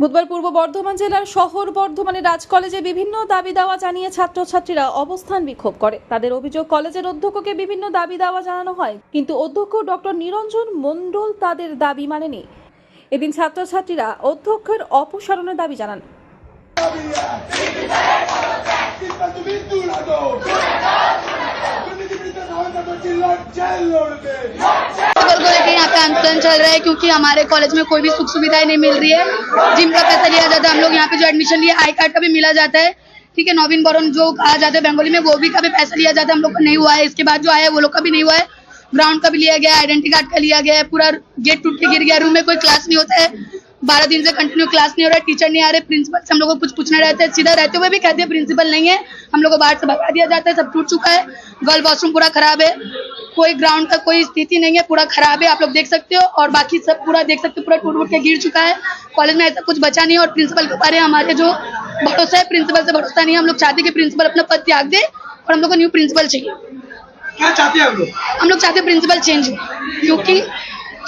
বুধবার পূর্ব বর্ধমান জেলার শহর বর্ধমানের রাজ কলেজে বিভিন্ন দাবি দাওয়া জানিয়ে ছাত্রছাত্রীরা অবস্থান বিক্ষোভ করে। তাদের অভিযোগ, কলেজের অধ্যক্ষকে বিভিন্ন দাবি দাওয়া জানানো হয়, কিন্তু অধ্যক্ষ ডক্টর নিরঞ্জন মণ্ডল তাদের দাবি মানেনি। এদিন ছাত্রছাত্রীরা অধ্যক্ষের অপসারণের দাবি জানান। यहाँ पे आंदोलन चल रहा है क्योंकि हमारे कॉलेज में कोई भी सुख सुविधाएँ नहीं मिल रही है। जिम का पैसा लिया जाता है, हम लोग यहाँ पे जो एडमिशन लिए आई कार्ड का भी मिला जाता है। ठीक है, नवीन बरन जो आ जाते हैं बंगाली में, वो भी का भी पैसा लिया जाता है, हम लोग का नहीं हुआ है। इसके बाद जो आया वो लोग का भी नहीं हुआ है। ग्राउंड का भी लिया गया आइडेंटिटी कार्ड का लिया गया है, पूरा गेट टूट के गिर गया रूम में कोई क्लास नहीं होता है। बारह दिन से कंटिन्यू क्लास नहीं हो रहा है टीचर नहीं आ रहे प्रिंसिपल से हम लोग को कुछ पूछना रहता है सीधा रहते हुए भी कहते हैं प्रिंसिपल नहीं है। हम लोग को बाहर से भगा दिया जाता है सब टूट चुका है। गर्ल वॉशरूम पूरा खराब है। कोई ग्राउंड का कोई स्थिति नहीं है पूरा खराब है आप लोग देख सकते हो। और बाकी सब पूरा देख सकते हो पूरा टूट फूट के गिर चुका है। कॉलेज में ऐसा कुछ बचा नहीं है और प्रिंसिपल के बारे हमारे जो भरोसा है प्रिंसिपल से भरोसा नहीं है। हम लोग चाहते कि प्रिंसिपल अपना पद त्याग दे और हम लोग को न्यू प्रिंसिपल चाहिए। क्या चाहते हैं हम लोग? हम लोग चाहते हैं प्रिंसिपल चेंज हो। क्योंकि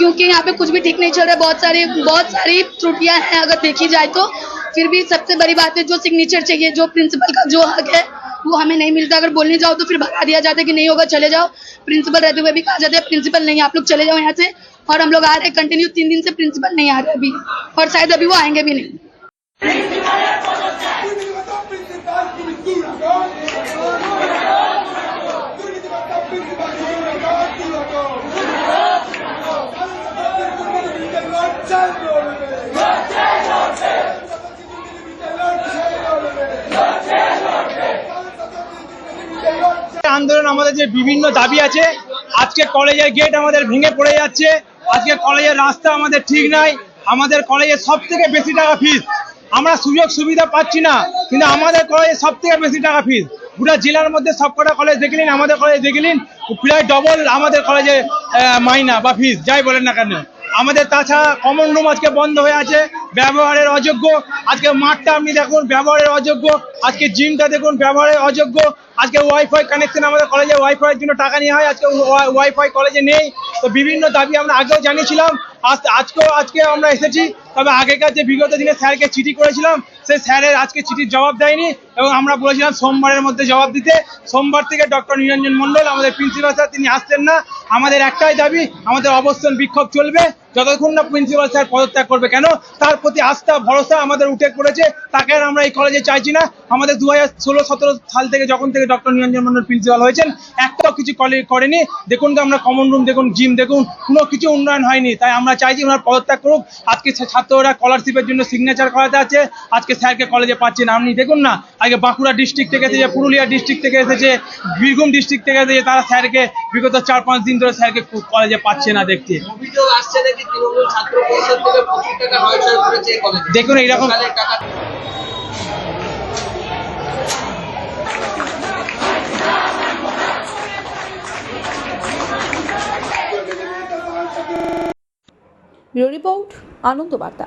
क्योंकि यहाँ पे कुछ भी ठीक नहीं चल रहा है, बहुत सारी बहुत सारी त्रुटियाँ हैं अगर देखी जाए तो। फिर भी सबसे बड़ी बात है, जो सिग्नेचर चाहिए, जो प्रिंसिपल का जो हक है, वो हमें नहीं मिलता। अगर बोलने जाओ तो फिर भगा दिया जाता है कि नहीं होगा, चले जाओ। प्रिंसिपल रहते हुए भी कहा जाता है प्रिंसिपल नहीं, आप लोग चले जाओ यहाँ से और हम लोग आ रहे हैं कंटिन्यू तीन दिन से प्रिंसिपल नहीं आ रहे अभी। और शायद अभी वो आएँगे भी नहीं। আন্দোলন আমাদের যে বিভিন্ন দাবি আছে, আজকে কলেজের গেট আমাদের ভেঙে পড়ে যাচ্ছে, আজকে কলেজের রাস্তা আমাদের ঠিক নাই, আমাদের কলেজে সব থেকে বেশি টাকা ফিস আমরা সুযোগ সুবিধা পাচ্ছি না, কিন্তু আমাদের কলেজে সব থেকে বেশি টাকা ফিস পুরো জেলার মধ্যে সবকটা কলেজ দেখে নিন, আমাদের কলেজ দেখে নিন প্রায় ডবল আমাদের কলেজে মাইনা বা ফিস যাই বলেন না কেন। আমাদের তাছাড়া কমন রুম আজকে বন্ধ হয়ে আছে, ব্যবহারের অযোগ্য। আজকে মাঠটা আপনি দেখুন, ব্যবহারের অযোগ্য। আজকে জিমটা দেখুন, ব্যবহারের অযোগ্য। আজকে ওয়াইফাই কানেকশন আমাদের কলেজে ওয়াইফাই এর জন্য টাকা নেওয়া হয়, আজকে ওয়াইফাই কলেজে নেই। তো বিভিন্ন দাবি আমরা আগেও জানিয়েছিলাম, আজ আজকেও আজকে আমরা এসেছি। তবে আগেকার যে বিগত দিনে স্যারকে চিঠি করেছিলাম, সেই স্যারের আজকে চিঠির জবাব দেয়নি এবং আমরা বলেছিলাম সোমবারের মধ্যে জবাব দিতে। সোমবার থেকে ডক্টর নিরঞ্জন মণ্ডল, আমাদের প্রিন্সিপাল স্যার তিনি আসছেন না। আমাদের একটাই দাবি, আমাদের অবস্থান বিক্ষোভ চলবে। যতক্ষণ না প্রিন্সিপাল স্যার পদত্যাগ করবে, কেন? তার প্রতি আস্থা, ভরসা আমাদের উঠে পড়েছে, তাকে আর আমরা এই কলেজে চাইছি না। আমাদের দু হাজার ষোলো, সতেরো সাল থেকে যখন থেকে ডক্টর নিরঞ্জন মণ্ডল প্রিন্সিপাল হয়েছেন, একটাও কিছু কলেজ করেনি। দেখুন তো আমরা কমন রুম দেখুন জিম দেখুন, কোনো কিছু উন্নয়ন হয়নি। তাই আমরা চাইছি ওনার পদত্যাগ করুক। আজকে ছাত্ররা স্কলারশিপের জন্য সিগনেচার করাতে আছে। আজকে স্যারকে কলেজে পাচ্ছে না। আপনি দেখুন না, আগে বাঁকুড়া ডিস্ট্রিক্ট থেকে এসেছে, পুরুলিয়া ডিস্ট্রিক্ট থেকে এসেছে, বীরভূম ডিস্ট্রিক্ট থেকে এসেছে, তারা স্যারকে বিগত চার পাঁচ দিন ধরে স্যারকে কলেজে পাচ্ছে না দেখতে। অভিযোগ আসছে তৃণমূল ছাত্র পরিষদ থেকে প্রচুর টাকা নয়ছয় করেছে দেখুন এইরকম টাকা ব্যুরো রিপোর্ট আনন্দ বার্তা।